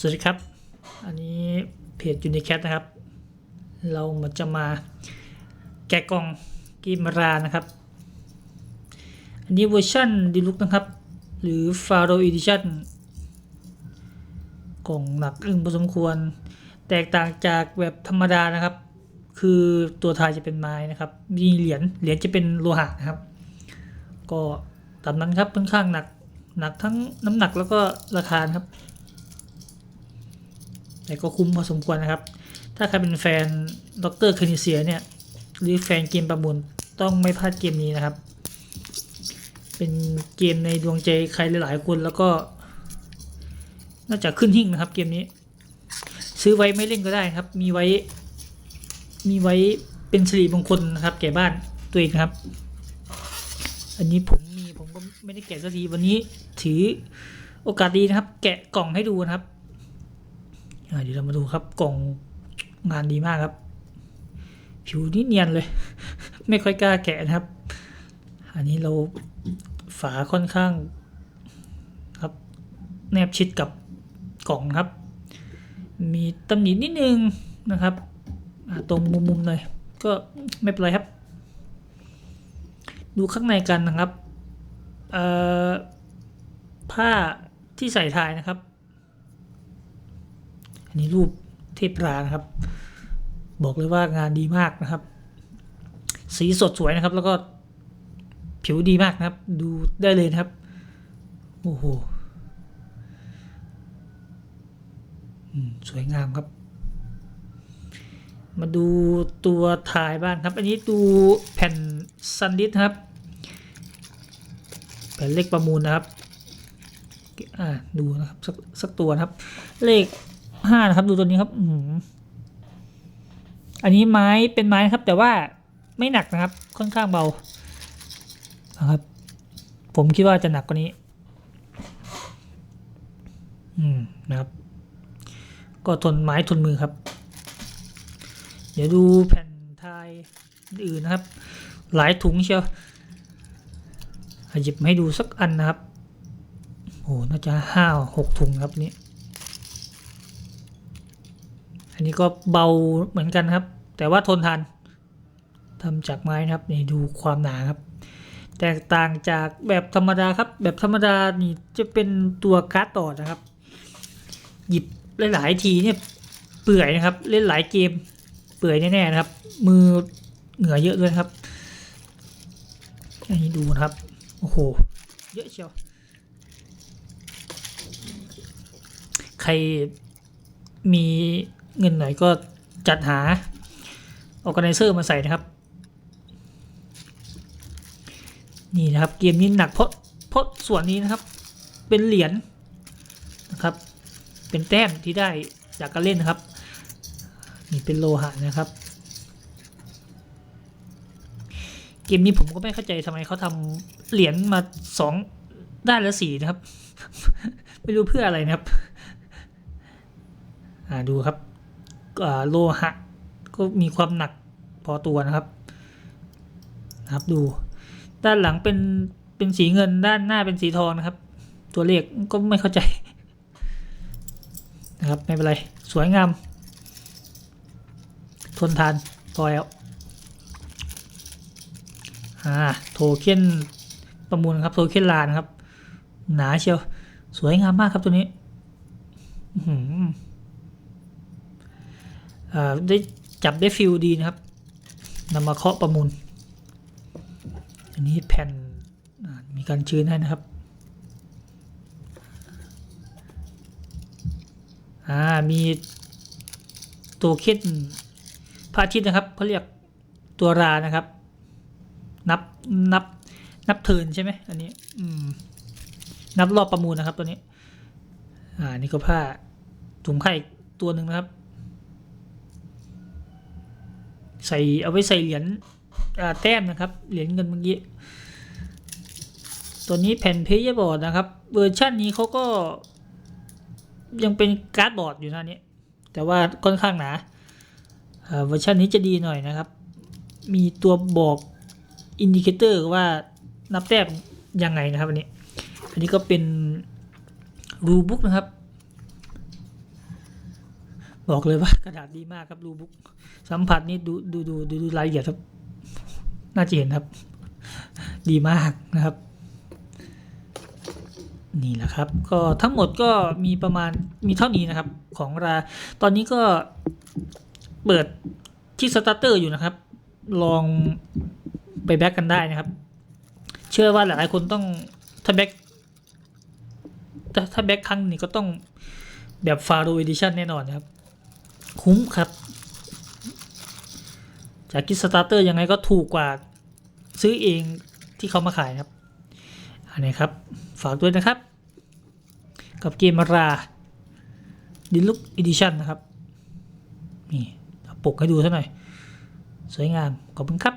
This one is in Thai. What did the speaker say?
สวัสดีครับ อันนี้เพจยูนิแคทนะครับ เรามาจะมาแกะกล่องกิมรานะครับ อันนี้เวอร์ชันดีลุกนะครับ หรือ f a r o Edition กล่องหนักอึ้งพอสมควร แตกต่างจากแบบธรรมดานะครับ คือตัวทายจะเป็นไม้นะครับ มีเหรียญ เหรียญจะเป็นโลหะนะครับ ก็ตามนั้นครับค่อนข้างหนัก หนักทั้งน้ำหนักแล้วก็ราคาครับ แต่ก็คุ้มพอสมควรนะครับ ถ้าใครเป็นแฟนด็อกเตอร์คานิเซียเนี่ยหรือแฟนเกมประมูลต้องไม่พลาดเกมนี้นะครับ เป็นเกมในดวงใจใครหลายๆคนแล้วก็น่าจะขึ้นหิ่งนะครับเกมนี้ ซื้อไว้ไม่เล่นก็ได้ครับ มีไว้ มีไว้เป็นสิริมงคลนะครับ แก่บ้านตัวเองครับ อันนี้ผมมีผมก็ไม่ได้แกะสักทีวันนี้ถือโอกาสดีนะครับ แกะกล่องให้ดูนะครับ เดี๋ยวเรามาดูครับกล่องงานดีมากครับ ผิวนี่เนียนเลย ไม่ค่อยกล้าแกะนะครับ อันนี้เราฝาค่อนข้างครับ แนบชิดกับกล่องครับ มีตำหนินิดนึงนะครับตรงมุมๆหน่อยก็ไม่เป็นไรครับ ดูข้างในกันนะครับผ้าที่ใส่ทายนะครับ นี้รูปเทพรานะครับ บอกเลยว่างานดีมากนะครับ สีสดสวยนะครับ แล้วก็ผิวดีมากนะครับ ดูได้เลยนะครับ โอ้โหสวยงามครับ มาดูตัวถ่ายบ้างครับ อันนี้ดูแผ่นซันดิสครับ แผ่นเลขประมูลนะครับอ่าดูนะครับสักสักตัวนะครับ เลข ห้านะครับ ดูตัวนี้ครับอืมอันนี้ไม้เป็นไม้นะครับ แต่ว่าไม่หนักนะครับ ค่อนข้างเบานะครับ ผมคิดว่าจะหนักกว่านี้ อืมนะครับ ก็ทนไม้ทนมือครับ เดี๋ยวดูแผ่นทายอื่นนะครับ หลายถุงเชียวหยิบมาให้ดูสักอันนะครับโอ้น่าจะห้าหกถุงครับนี้ อันนี้ก็เบาเหมือนกันครับ แต่ว่าทนทานทำจากไม้นะครับนี่ดูความหนาครับ แตกต่างจากแบบธรรมดาครับ แบบธรรมดานี่จะเป็นตัวการ์ดต่อนะครับ หยิบหลายๆทีเนี่ยเปื่อยนะครับ เล่นหลายเกมเปื่อยแน่ๆนะครับ มือเหงื่อเยอะด้วยครับอันนี้ดูนะครับโอ้โหเยอะเชียวใครมี เงินหน่อยก็จัดหาออ g a แ i เซอร์มาใส่นะครับ นี่นะครับเกมนี้หนักเพราะเพราะส่วนนี้นะครับ เป็นเหรียญนะครับ เป็นแต้มที่ได้จากการเล่นนะครับนี่เป็นโลหะนะครับ เกมนี้ผมก็ไม่เข้าใจทำไมเขาทำเหรียญมาสองด้านละสีนะครับ ไม่รู้เพื่ออะไรนะครับ อ่าดูครับ โลหะ ก็มีความหนักพอตัวนะครับนะครับดู ด้านหลังเป็นเป็นสีเงินด้านหน้าเป็นสีทองนะครับ ตัวเลขก็ไม่เข้าใจนะครับไม่เป็นไร สวยงาม ทนทานพอแล้วอ่าโทเค็นประมูลครับโทเค็นลานครับ หนาเชียว สวยงามมากครับตัวนี้ อื ได้จับได้ฟิลดีนะครับนำมาเคาะประมูล อันนี้แผ่นมีการชื้นให้นะครับอ่ามีตัวเค็นพระอาทิตย์นะครับเขาเรียกตัวรานะครับ นับนับนับเทินใช่ไหมอันนี้อืมนับรอบประมูลนะครับตัวนี้ อ่านี่ก็ผ้าถุงไข่ตัวหนึ่งนะครับ ใส่เอาไว้ใส่เหรียญแต้มนะครับ เหรียญเงินเมื่อกี้ตัวนี้แผ่นเพย์บอร์ดนะครับ เวอร์ชันนี้เขาก็ ยังเป็นการ์ดบอร์ดอยู่นะเนี่ยแต่ว่าค่อนข้างหนาอ่าเวอร์ชันนี้จะดีหน่อยนะครับ มีตัวบอกอินดิเคเตอร์ว่านับแต้มยังไงนะครับอันนี้ อันนี้ก็เป็นรูบุ๊กนะครับ บอกเลยว่ากระดาษดีมากครับรูบุ๊ก สัมผัสนี่ดูดูดูดูดูรายละเอียดครับ น่าจะเห็นครับ ดีมากนะครับ นี่แหละครับ ก็ทั้งหมดก็มีประมาณมีเท่านี้นะครับ ของรา ตอนนี้ก็เปิดที่สตาร์เตอร์อยู่นะครับ ลองไปแบ็กกันได้นะครับ เชื่อว่าหลายๆคนต้องถ้าแบ็กถ้าถ้าแบ็กครั้งนี้ก็ต้องแบบฟาโรเอดิชันแน่นอนนะครับ คุ้มครับ จากกิสตาร์เตอร์ยังไงก็ถูกกว่าซื้อเองที่เขามาขายครับ อันนี้ครับ ฝากด้วยนะครับ กับเกมมาราดิลุกอีดิชันนะครับ นี่เอาปกให้ดูซะหน่อย สวยงาม ขอบคุณครับ